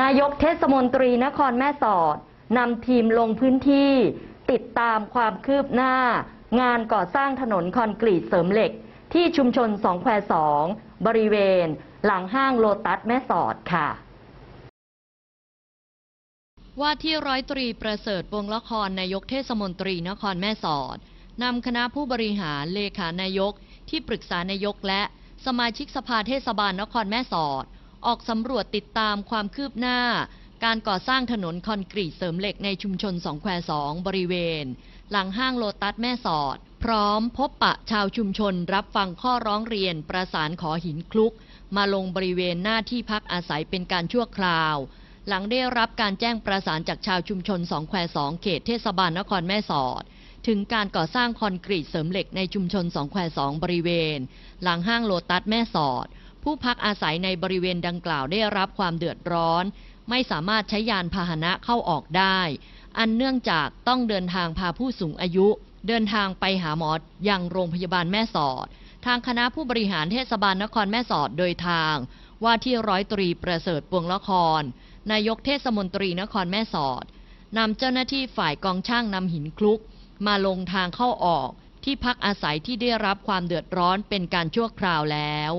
นายกเทศมนตรีนครแม่สอดนำทีมลงพื้นที่ ติดตามความคืบหน้า งานก่อสร้างถนนคอนกรีตเสริมเหล็ก ที่ชุมชนสองแควสองบริเวณ หลังห้างโลตัสแม่สอดค่ะว่าที่ร้อยตรีประเสริฐวงละครนายกเทศมนตรีนครแม่สอดนำคณะผู้บริหารเลขานายก ที่ปรึกษานายกและสมาชิกสภาเทศบาลนครแม่สอด ออกสำรวจติดตามความคืบหน้า การก่อสร้างถนนคอนกรีตเสริมเหล็กในชุมชนสองแควสองบริเวณ หลังห้างโลตัสแม่สอด พร้อมพบปะชาวชุมชนรับฟังข้อร้องเรียนประสานขอหินคลุก มาลงบริเวณหน้าที่พักอาศัยเป็นการชั่วคราว หลังได้รับการแจ้งประสานจากชาวชุมชนสองแควสองเขตเทศบาลนครแม่สอดถึงการก่อสร้างคอนกรีตเสริมเหล็กในชุมชนสองแควสองบริเวณ หลังห้างโลตัสแม่สอด ผู้พักอาศัยในบริเวณดังกล่าวได้รับความเดือดร้อน ไม่สามารถใช้ยานพาหนะเข้าออกได้ อันเนื่องจากต้องเดินทางพาผู้สูงอายุ เดินทางไปหาหมอยังโรงพยาบาลแม่สอด ทางคณะผู้บริหารเทศบาลนครแม่สอดโดยทาง ว่าที่ร้อยตรีประเสริฐปวงละคร นายกเทศมนตรีนครแม่สอดนำเจ้าหน้าที่ฝ่ายกองช่างนำหินคลุก มาลงทางเข้าออกที่พักอาศัยที่ได้รับความเดือดร้อนเป็นการชั่วคราวแล้ว